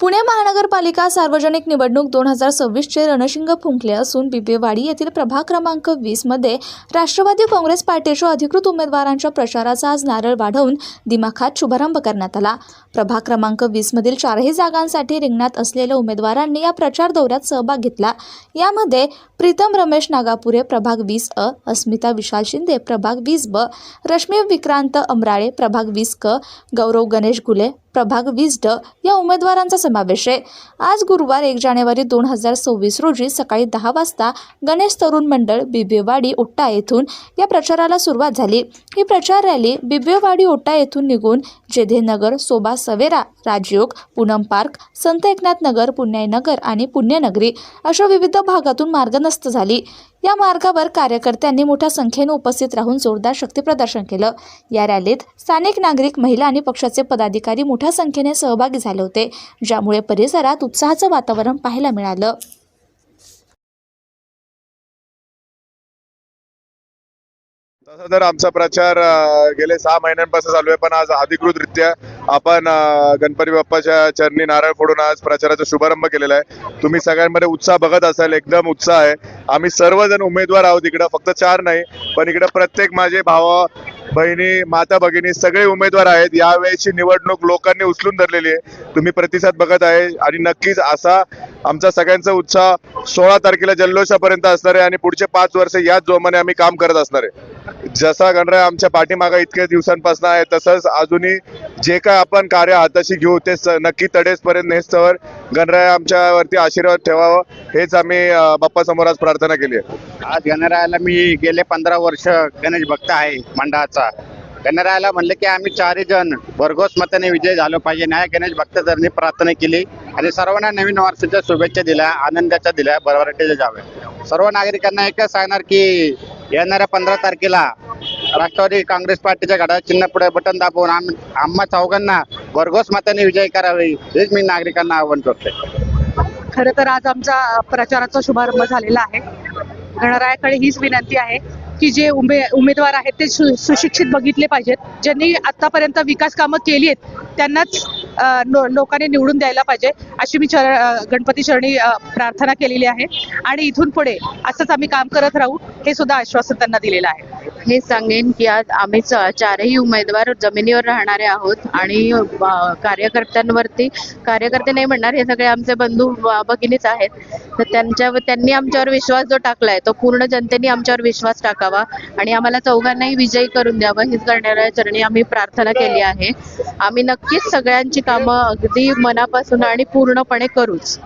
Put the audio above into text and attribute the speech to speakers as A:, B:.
A: पुणे महानगरपालिका सार्वजनिक निवडणूक दोन हजार सव्वीसचे रणशिंग फुंकले असून बिबेवाडी येथील प्रभाग क्रमांक वीसमध्ये राष्ट्रवादी काँग्रेस पार्टीच्या अधिकृत उमेदवारांच्या प्रचाराचा आज नारळ वाढवून दिमाखात शुभारंभ करण्यात आला. प्रभाग क्रमांक वीसमधील चारही जागांसाठी रिंगणात असलेल्या उमेदवारांनी या प्रचार दौऱ्यात सहभाग घेतला. यामध्ये प्रीतम रमेश नागापुरे प्रभाग वीस अ अस्मिता विशाल शिंदे प्रभाग वीस ब रश्मी विक्रांत अमराळे प्रभाग वीस क गौरव गणेश गुले प्रभाग वीस ड या उमेदवारांचा समावेश आहे. आज गुरुवार एक जानेवारी दोन हजार सव्वीस रोजी सकाळी दहा वाजता गणेश तरुण मंडळ बिबेवाडी ओट्टा येथून या प्रचाराला सुरुवात झाली. ही प्रचार रॅली बिबेवाडी ओट्टा येथून निघून जेधेनगर सोबा सवेरा राजयोग पूनम पार्क संत एकनाथ नगर पुण्यायनगर आणि पुण्यनगरी अशा विविध भागातून मार्गनस्त झाली. या मार्गावर कार्यकर्त्यांनी मोठ्या संख्येने उपस्थित राहून जोरदार शक्तीप्रदर्शन केलं. या रॅलीत स्थानिक नागरिक महिला आणि पक्षाचे पदाधिकारी मोठ्या संख्येने सहभागी झाले होते ज्यामुळे परिसरात उत्साहाचं वातावरण पाहायला मिळालं.
B: तसं तर आमचा प्रचार गेले सहा महिन्यांपासून चालू आहे पण आज अधिकृतरित्या आपण गणपती बाप्पाच्या चरणी नारळ फोडून आज प्रचाराचा शुभारंभ केलेला आहे. तुम्ही सगळ्यांमध्ये उत्साह बघत असाल एकदम उत्साह आहे. आम्ही सर्वजण उमेदवार आहोत इकडं फक्त चार नाही पण इकडं प्रत्येक माझे भाव बहिणी माता भगिनी सगळे उमेदवार आहेत. यावेळेची निवडणूक लोकांनी उचलून धरलेली आहे. तुम्ही प्रतिसाद बघत आहे आणि नक्कीच असा आमचा सगळ्यांचा उत्साह सोळा तारखेला जल्लोषापर्यंत असणार आहे आणि पुढचे पाच वर्ष याच जोमाने आम्ही काम करत असणार आहे. जसा गणराय आमच्या पाठीमागा इतक्या दिवसांपासून आहे तसंच अजूनही जे काय आपण कार्य हाताशी घेऊ ते नक्की तडेसपर्यंत नेस्तवर गणराय आमच्यावरती आशीर्वाद ठेवावं हेच आम्ही बाप्पासमोर आज प्रार्थना केली आहे.
C: आज गणरायाला मी गेले पंधरा वर्ष गणेश भक्त आहे मंडळाचा. गणरायाला म्हणलं की आम्ही चारही जण भरघोस मताने विजय झालो पाहिजे. न्याय गणेश भक्त जरनी प्रार्थना केली आणि सर्वांना नवीन वर्षाच्या शुभेच्छा दिल्या आनंदाच्या दिल्या बरवराटीच्या जाव्या सर्व नागरिकांना एकच सांगणार की येणाऱ्या पंधरा तारखेला राष्ट्रवादी काँग्रेस पार्टीच्या घड्याळ चिन्ह पुढे बटन दाबवून आम आम्हा चौघांना भरघोस मताने विजय करावी हेच मी नागरिकांना आव्हान करतोय.
D: खरं तर आज आमचा प्रचाराचा शुभारंभ झालेला आहे. गणरायाकडे हीच विनंती आहे. की जे उमे उमेदवार आहेत ते सु सुशिक्षित बघितले पाहिजेत. ज्यांनी आतापर्यंत विकास कामं केली आहेत त्यांनाच लोकांनी निवडून द्यायला पाहिजे. अशी मी चर गणपती चरणी प्रार्थना केलेली आहे. आणि इथून पुढे असंच आम्ही काम करत राहू हे सुद्धा आश्वासन त्यांना दिलेलं आहे.
E: हे सांगेन की आज आम्ही चारही उमेदवार जमिनीवर राहणारे आहोत आणि कार्यकर्त्यांवरती कार्यकर्ते नाही म्हणणार हे सगळे आमचे बंधू भगिनीच आहेत. तर त्यांच्या त्यांनी आमच्यावर विश्वास जो टाकलाय तो पूर्ण जनतेने आमच्यावर विश्वास टाकावा आणि आम्हाला चौघांनाही विजयी करून द्यावं हीच करणाऱ्या चरणी आम्ही प्रार्थना केली आहे. आम्ही नक्कीच सगळ्यांची कामं अगदी मनापासून आणि पूर्णपणे करूच.